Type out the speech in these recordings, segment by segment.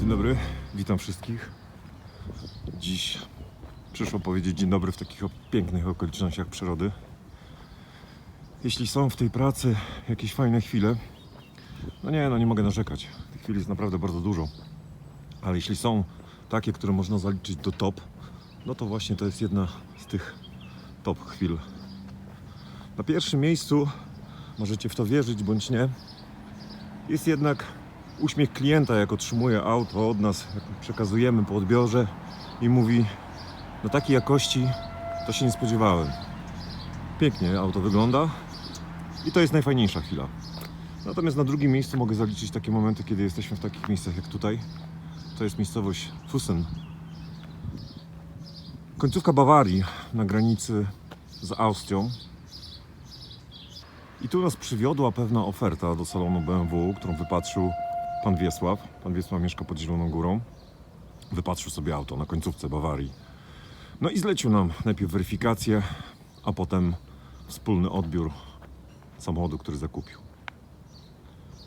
Dzień dobry, witam wszystkich. Dziś przyszło powiedzieć dzień dobry w takich pięknych okolicznościach przyrody. Jeśli są w tej pracy jakieś fajne chwile, no nie, no nie mogę narzekać. Tych chwil jest naprawdę bardzo dużo. Ale jeśli są takie, które można zaliczyć do top, no to właśnie to jest jedna z tych top chwil. Na pierwszym miejscu, możecie w to wierzyć bądź nie, jest jednak uśmiech klienta, jak otrzymuje auto od nas, jak przekazujemy po odbiorze i mówi: No takiej jakości to się nie spodziewałem. Pięknie auto wygląda i to jest najfajniejsza chwila. Natomiast na drugim miejscu mogę zaliczyć takie momenty, kiedy jesteśmy w takich miejscach jak tutaj. To jest miejscowość Fussen. Końcówka Bawarii na granicy z Austrią. I tu nas przywiodła pewna oferta do salonu BMW, którą wypatrzył pan Wiesław. Pan Wiesław mieszka pod Zieloną Górą. Wypatrzył sobie auto na końcówce Bawarii. No i zlecił nam najpierw weryfikację, a potem wspólny odbiór samochodu, który zakupił.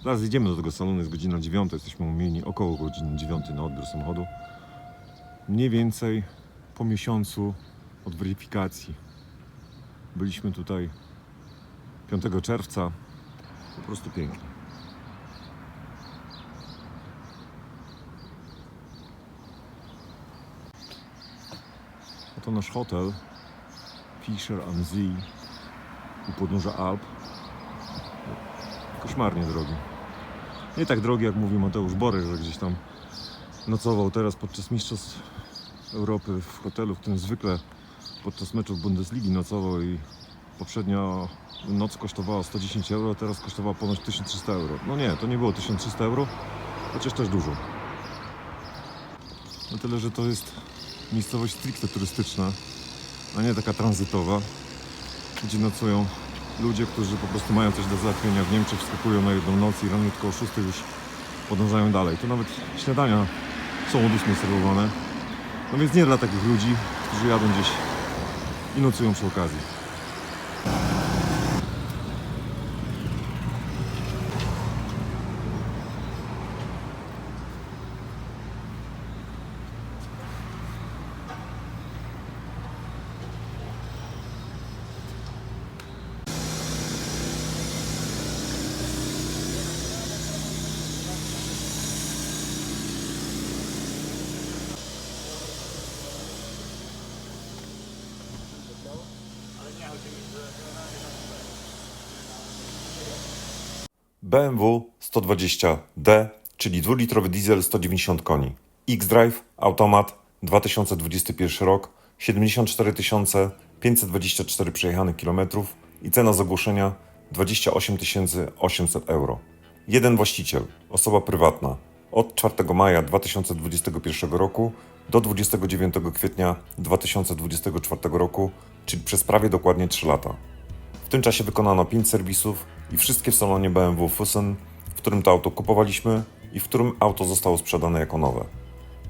Zaraz idziemy do tego salonu, jest godzina 9, jesteśmy umieni około godziny 9 na odbiór samochodu. Mniej więcej po miesiącu od weryfikacji. Byliśmy tutaj 5 czerwca. Po prostu pięknie. Oto nasz hotel Fischer am See u podnóża Alp. Koszmarnie drogi. Nie tak drogi jak mówi Mateusz Borek, że gdzieś tam nocował teraz podczas Mistrzostw Europy w hotelu, w którym zwykle podczas meczów Bundesligi nocował i poprzednia noc kosztowała 110 euro, teraz kosztowała ponad 1300 euro. No nie, to nie było 1300 euro, chociaż też dużo. No tyle, że to jest miejscowość stricte turystyczna, a nie taka tranzytowa, gdzie nocują ludzie, którzy po prostu mają coś do załatwienia w Niemczech, wskakują na jedną noc i raniutko o 6 już podążają dalej. Tu nawet śniadania są od 8 serwowane. No więc nie dla takich ludzi, którzy jadą gdzieś i nocują przy okazji. BMW 120D, czyli dwulitrowy diesel 190 koni. X-Drive, automat, 2021 rok, 74 524 przejechanych kilometrów i cena z ogłoszenia 28 800 euro. Jeden właściciel, osoba prywatna, od 4 maja 2021 roku do 29 kwietnia 2024 roku, czyli przez prawie dokładnie 3 lata. W tym czasie wykonano 5 serwisów i wszystkie w salonie BMW Fussen, w którym to auto kupowaliśmy i w którym auto zostało sprzedane jako nowe.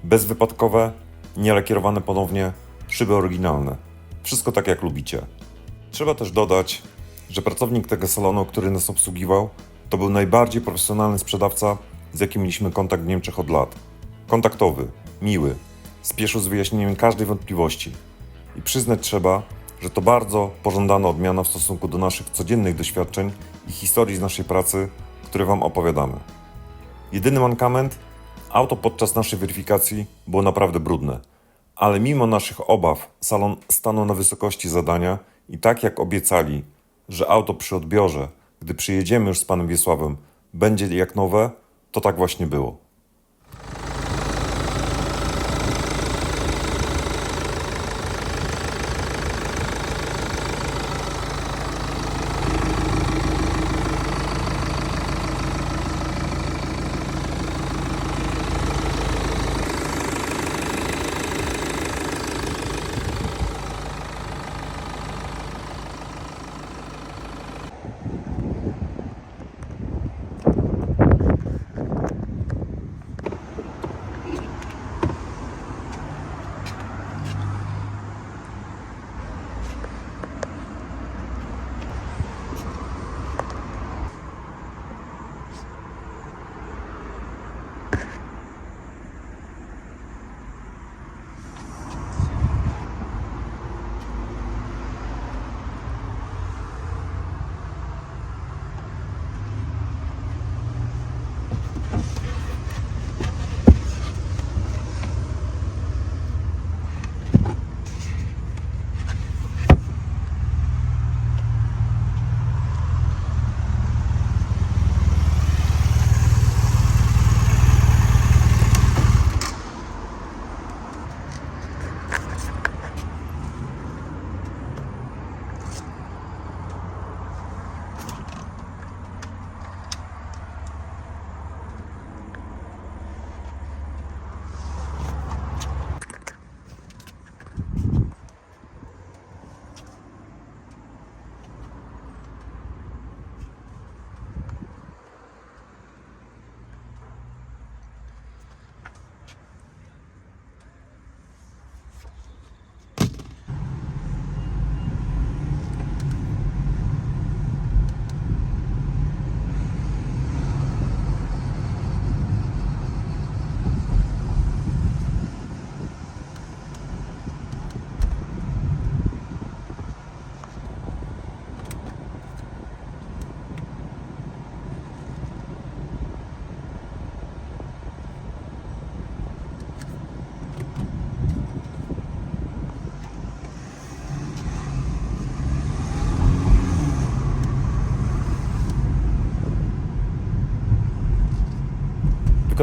Bezwypadkowe, nielakierowane ponownie, szyby oryginalne. Wszystko tak jak lubicie. Trzeba też dodać, że pracownik tego salonu, który nas obsługiwał, to był najbardziej profesjonalny sprzedawca, z jakim mieliśmy kontakt w Niemczech od lat. Kontaktowy, miły, spieszył z wyjaśnieniem każdej wątpliwości. I przyznać trzeba, że to bardzo pożądana odmiana w stosunku do naszych codziennych doświadczeń i historii z naszej pracy, które Wam opowiadamy. Jedyny mankament? Auto podczas naszej weryfikacji było naprawdę brudne. Ale mimo naszych obaw, salon stanął na wysokości zadania i tak jak obiecali, że auto przy odbiorze, gdy przyjedziemy już z panem Wiesławem, będzie jak nowe, to tak właśnie było.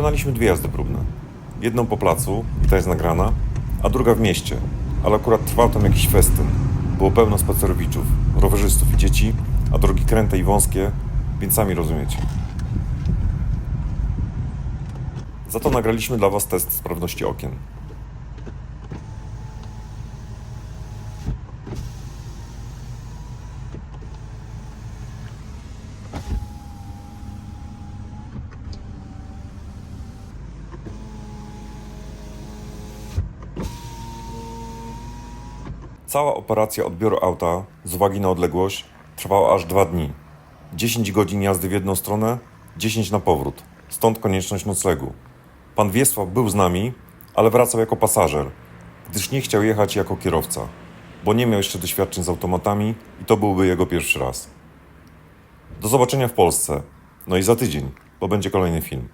Wykonaliśmy dwie jazdy próbne. Jedną po placu, i ta jest nagrana, a druga w mieście, ale akurat trwał tam jakiś festyn. Było pełno spacerowiczów, rowerzystów i dzieci, a drogi kręte i wąskie, więc sami rozumiecie. Za to nagraliśmy dla Was test sprawności okien. Cała operacja odbioru auta z uwagi na odległość trwała aż dwa dni. 10 godzin jazdy w jedną stronę, 10 na powrót. Stąd konieczność noclegu. Pan Wiesław był z nami, ale wracał jako pasażer, gdyż nie chciał jechać jako kierowca, bo nie miał jeszcze doświadczeń z automatami i to byłby jego pierwszy raz. Do zobaczenia w Polsce. No i za tydzień, bo będzie kolejny film.